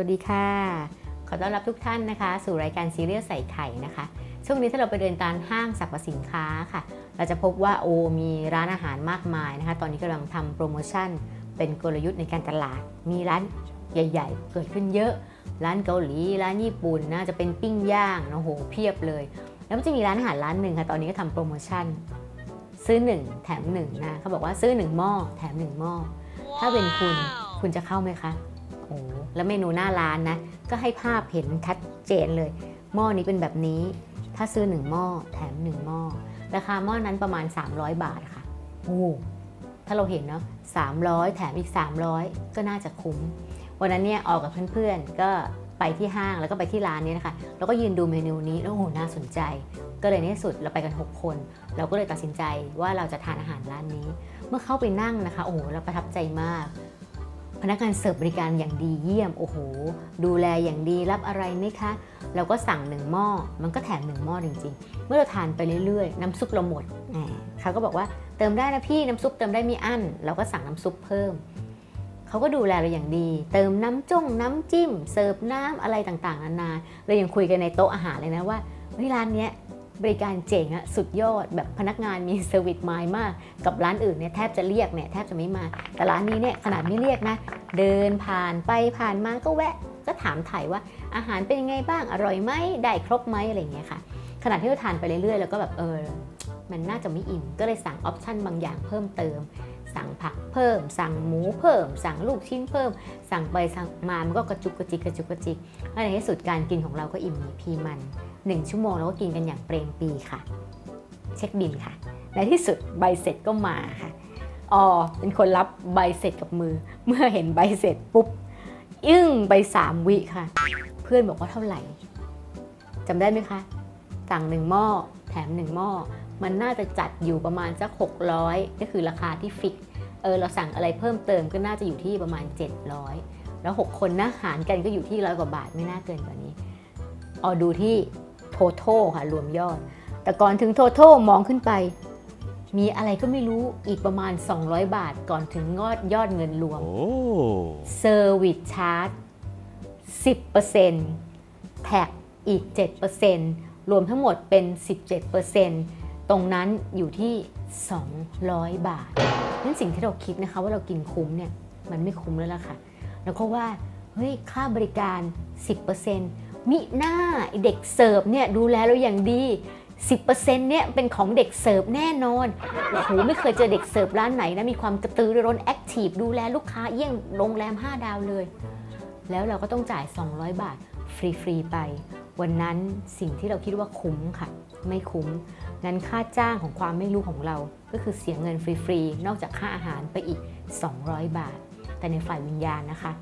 วัสดีค่ะ ขอต้อนรับทุกท่านนะคะ สู่รายการซีเรียลใส่ไข่นะคะ ช่วงนี้ถ้าเราไปเดินตามห้างสรรพสินค้าค่ะ เราจะพบว่าโอมีร้านอาหารมากมายนะคะ ตอนนี้กำลังทำโปรโมชั่น เป็นกลยุทธ์ในการตลาด มีร้านใหญ่ ๆ เกิดขึ้นเยอะ ร้านเกาหลี ร้านญี่ปุ่นน่าจะเป็นปิ้งย่างโอ้โหเพียบเลย แล้วมันจะมีร้านอาหารร้านหนึ่งค่ะ ตอนนี้ก็ทำโปรโมชั่น ซื้อ 1 แถม1นะเขาบอกว่าซื้อ 1 หม้อแถม 1 หม้อ ถ้าเป็นคุณคุณจะเข้าไหมคะโอ้ แล้วเมนูหน้าร้านนะ ก็ให้ภาพเห็นชัดเจนเลย หม้อนี้เป็นแบบนี้ ถ้าซื้อ 1 หม้อแถม 1 หม้อ ราคาหม้อนั้นประมาณ 300 บาทค่ะ โอ้ ถ้าเราเห็นเนาะ300 แถมอีก 300 ก็น่าจะคุ้ม วันนั้นเนี่ยออกกับเพื่อนๆ ก็ไปที่ห้างแล้วก็ไปที่ร้านนี้นะคะ แล้วก็ยืนดูเมนูนี้แล้วโอ้โหน่าสนใจ ก็เลยในที่สุดเราไปกัน 6 คน เราก็เลยตัดสินใจว่าเราจะทานอาหารร้านนี้ เมื่อเข้าไปนั่งนะคะ โอ้โหเราประทับใจมาก พนักงานเสิร์ฟบริการอย่างดีเยี่ยม โอ้โห ดูแลอย่างดีรับอะไรไหมคะ เราก็สั่งหนึ่งหม้อ มันก็แถมหนึ่งหม้อจริง ๆ เมื่อเราทานไปเรื่อยๆ น้ำซุปเราหมดเขาก็บอกว่าเติมได้นะพี่น้ำซุปเติมได้มีอั้น เราก็สั่งน้ำซุปเพิ่ม เขาก็ดูแลเราอย่างดี เติมน้ำจ้งน้ำจิ้ม เสิร์ฟน้ำอะไรต่างๆ นานา เรายังคุยกันในโต๊ะอาหารเลยนะว่าเฮ้ยร้านเนี้ย บริการเจ๋งอะสุดยอด แบบพนักงานมีเซอร์วิสมายมาก กับร้านอื่นเนี่ยแทบจะเรียกเนี่ยแทบจะไม่มา แต่ร้านนี้เนี่ยขนาดไม่เรียกนะ เดินผ่านไปผ่านมาก็แวะ ก็ถามถ่ายว่าอาหารเป็นยังไงบ้างอร่อยไหมได้ครบไหมอะไรอย่างเงี้ยค่ะขณะที่เราทานไปเรื่อยๆ แล้วก็แบบเออมันน่าจะไม่อิ่มก็เลยสั่งออปชั่นบางอย่างเพิ่มเติม สั่งผักเพิ่ม สั่งหมูเพิ่ม สั่งลูกชิ้นเพิ่ม สั่งไปสั่งมามันก็กระจุกกระจิกกระจุกกระจิกแล้วในที่สุดการกินของเราก็อิ่มมีพีมัน 1 ชั่วโมงเราก็กินกันอย่างเปรมปีค่ะ เช็คบินค่ะ ในที่สุดใบเสร็จก็มาค่ะออเป็นคนรับใบเสร็จกับมือ เมื่อเห็นใบเสร็จปุ๊บอึ้งไปสามวิค่ะ เพื่อนบอกว่าเท่าไหร่จำได้ไหมคะ สั่งหนึ่งหม้อแถมหนึ่งหม้อมันน่าจะจัดอยู่ประมาณสัก600 ก็คือราคาที่ฟิกเออเราสั่งอะไรเพิ่มเติมก็น่าจะอยู่ที่ประมาณ 700 แล้ว 6 คนนะหารกันก็อยู่ที่ร้อยกว่าบาทไม่น่าเกินกว่านี้เอดูที่ total ค่ะรวมยอด แต่ก่อนถึง total มองขึ้นไป มีอะไรก็ไม่รู้อีกประมาณ 200 บาทก่อนถึงยอดยอดเงินรวมโอ้ Service Charge 10%แท็กอีก 7%รวมทั้งหมดเป็น 17%ตรงนั้นอยู่ที่ 200 บาทนั่นสิ่งที่เราคิดนะคะว่าเรากินคุ้มเนี่ยมันไม่คุ้มแล้วล่ะค่ะ แล้วก็ว่าเฮ้ยค่าบริการ 10% มิหน้าเด็กเสิร์ฟเนี่ยดูแลเราอย่างดี 10%เนี่ยเป็นของเด็กเสิร์ฟแน่นอนโอ้โหไม่เคยเจอเด็กเสิร์ฟร้านไหนนะมีความกระตือรือร้นแอคทีฟดูแลลูกค้าเยี่ยงโรงแรม 5 ดาวเลย แล้วเราก็ต้องจ่าย 200 บาท ฟรี ๆ ไป วันนั้นสิ่งที่เราคิดว่าคุ้มค่ะ ไม่คุ้มงั้นค่าจ้างของความไม่รู้ของเรา ก็คือเสียเงินฟรี ๆ นอกจากค่าอาหารไปอีก 200 บาท แต่ในฝ่ายวิญญาณนะคะ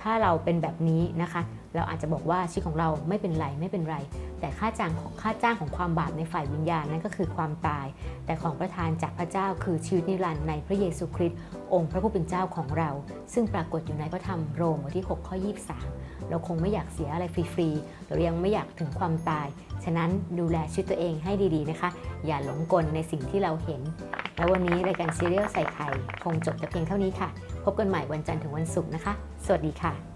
ถ้าเราเป็นแบบนี้นะคะ เราอาจจะบอกว่าชีวิตของเราไม่เป็นไรไม่เป็นไร แต่ค่าจ้างของค่าจ้างของความบาปในฝ่ายวิญญาณนั่นก็คือความตาย แต่ของประทานจากพระเจ้าคือชีวิตนิรันดร์ในพระเยซูคริสต์องค์พระผู้เป็นเจ้าของเรา ซึ่งปรากฏอยู่ในพระธรรมโรมบทที่6ข้อ23 เราคงไม่อยากเสียอะไรฟรีๆเรายังไม่อยากถึงความตาย ฉะนั้นดูแลชีวิตตัวเองให้ดีๆนะคะ อย่าหลงกลในสิ่งที่เราเห็นแล้ววันนี้รายการซีเรียลใส่ไข่คงจบแต่เพียงเท่านี้ค่ะ พบกันใหม่วันจันทร์ถึงวันศุกร์นะคะ สวัสดีค่ะ